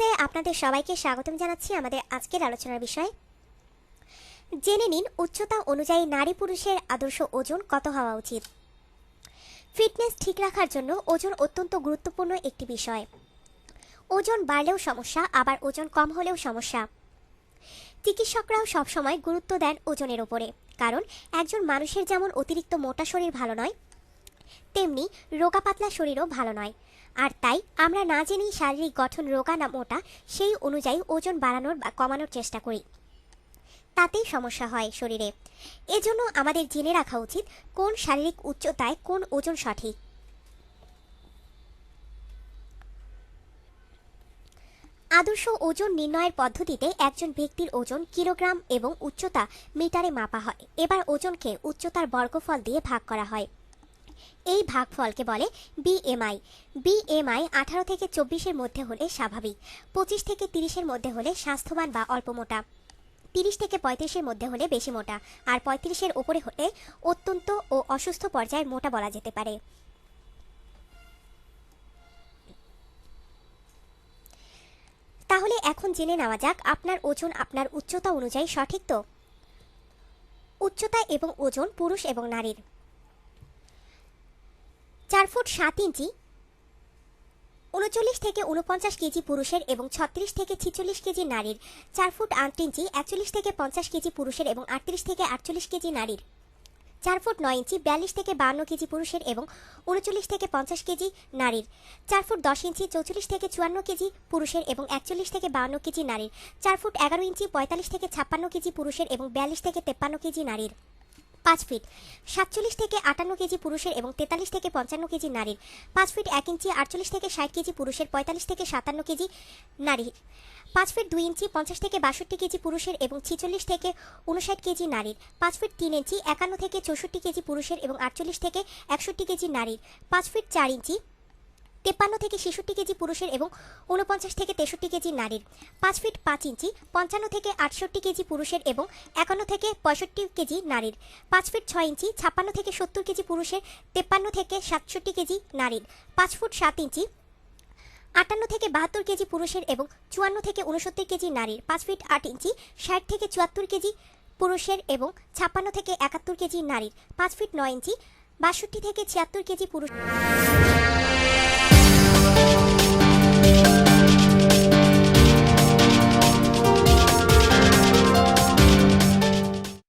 আপনাদের সবাইকে স্বাগতম জানাচ্ছি আমাদের আজকের আলোচনার বিষয়। জেনে নিন উচ্চতা অনুযায়ী নারী পুরুষের আদর্শ ওজন কত হওয়া উচিত। ফিটনেস ঠিক রাখার জন্য ওজন অত্যন্ত গুরুত্বপূর্ণ একটি বিষয়। ওজন বাড়লেও সমস্যা, আবার ওজন কম হলেও সমস্যা। চিকিৎসকরাও সবসময় গুরুত্ব দেন ওজনের ওপরে, কারণ একজন মানুষের যেমন অতিরিক্ত মোটা শরীর ভালো নয়, তেমনি রোগা পাতলা শরীরও ভালো নয়। আর তাই আমরা না জেনেই শারীরিক গঠন রোগা না মোটা সেই অনুযায়ী ওজন বাড়ানোর বা কমানোর চেষ্টা করি। তাতেই সমস্যা হয় শরীরে। এজন্য আমাদের জেনে রাখা উচিত কোন শারীরিক উচ্চতায় কোন ওজন সঠিক। আদর্শ ওজন নির্ণয়ের পদ্ধতিতে একজন ব্যক্তির ওজন কিলোগ্রাম এবং উচ্চতা মিটারে মাপা হয়। এবার ওজনকে উচ্চতার বর্গফল দিয়ে ভাগ করা হয়। এই ভাগফলকে বলে বিএমআই বিএমআই আঠারো থেকে চব্বিশের মধ্যে হলে স্বাভাবিক, পঁচিশ থেকে তিরিশের মধ্যে হলে স্বাস্থ্যবান বা অল্প মোটা, তিরিশ থেকে পঁয়ত্রিশের মধ্যে হলে বেশি মোটা, আর পঁয়ত্রিশের ওপরে হলে অত্যন্ত ও অসুস্থ পর্যায়ের মোটা বলা যেতে পারে। তাহলে এখন জেনে নেওয়া যাক আপনার ওজন আপনার উচ্চতা অনুযায়ী সঠিক তো? উচ্চতা এবং ওজন পুরুষ এবং নারীর। চার ফুট সাত ইঞ্চি, উনচল্লিশ থেকে উনপঞ্চাশ কেজি পুরুষের এবং ছত্রিশ থেকে ছিচল্লিশ কেজি নারীর, চার ফুট আট ইঞ্চি, একচল্লিশ থেকে পঞ্চাশ কেজি পুরুষের এবং আটত্রিশ থেকে আটচল্লিশ কেজি নারীর, চার ফুট নয় ইঞ্চি, বিয়াল্লিশ থেকে বান্ন কেজি পুরুষের এবং উনচল্লিশ থেকে পঞ্চাশ কেজি নারীর, চার ফুট দশ ইঞ্চি, চৌচল্লিশ থেকে চুয়ান্ন কেজি পুরুষের এবং একচল্লিশ থেকে বান্ন কেজি নারীর, চার ফুট এগারো ইঞ্চি, পঁয়তাল্লিশ থেকে ছাপ্পান্ন কেজি পুরুষের এবং বিয়াল্লিশ থেকে তেপ্পান্ন কেজি নারীর। পাঁচ ফিট। সাতচল্লিশ থেকে আটান্ন কেজি পুরুষের এবং তেতাল্লিশ থেকে পঞ্চান্ন কেজি নারীর। পাঁচ ফিট এক ইঞ্চি, আটচল্লিশ থেকে ষাট কেজি পুরুষের, পঁয়তাল্লিশ থেকে সাতান্ন কেজি নারীর। পাঁচ ফিট দুই ইঞ্চি, পঞ্চাশ থেকে বাষট্টি কেজি পুরুষের এবং ছিচল্লিশ থেকে উনষাট কেজি নারীর। পাঁচ ফিট তিন ইঞ্চি, একান্ন থেকে চৌষট্টি কেজি পুরুষের এবং আটচল্লিশ থেকে একষট্টি কেজি নারীর। পাঁচ ফিট চার ইঞ্চি তেপ্পান্ন থেকে ছেষট্টি কেজি পুরুষের এবং উনপঞ্চাশ থেকে তেষট্টি কেজি নারীর। পাঁচ ফিট পাঁচ ইঞ্চি, পঞ্চান্ন থেকে আটষট্টি কেজি পুরুষের এবং একান্ন থেকে পঁয়ষট্টি কেজি নারীর। পাঁচ ফিট ছয় ইঞ্চি, ছাপ্পান্ন থেকে সত্তর কেজি পুরুষের, তেপ্পান্ন থেকে সাতষট্টি কেজি নারীর। পাঁচ ফুট সাত ইঞ্চি, আটান্ন থেকে বাহাত্তর কেজি পুরুষের এবং চুয়ান্ন থেকে উনসত্তর কেজি নারীর। পাঁচ ফিট আট ইঞ্চি, ষাট থেকে চুয়াত্তর কেজি পুরুষের এবং ছাপ্পান্ন থেকে একাত্তর কেজি নারীর। পাঁচ ফিট নয় ইঞ্চি, বাষট্টি থেকে ছিয়াত্তর কেজি পুরুষ now.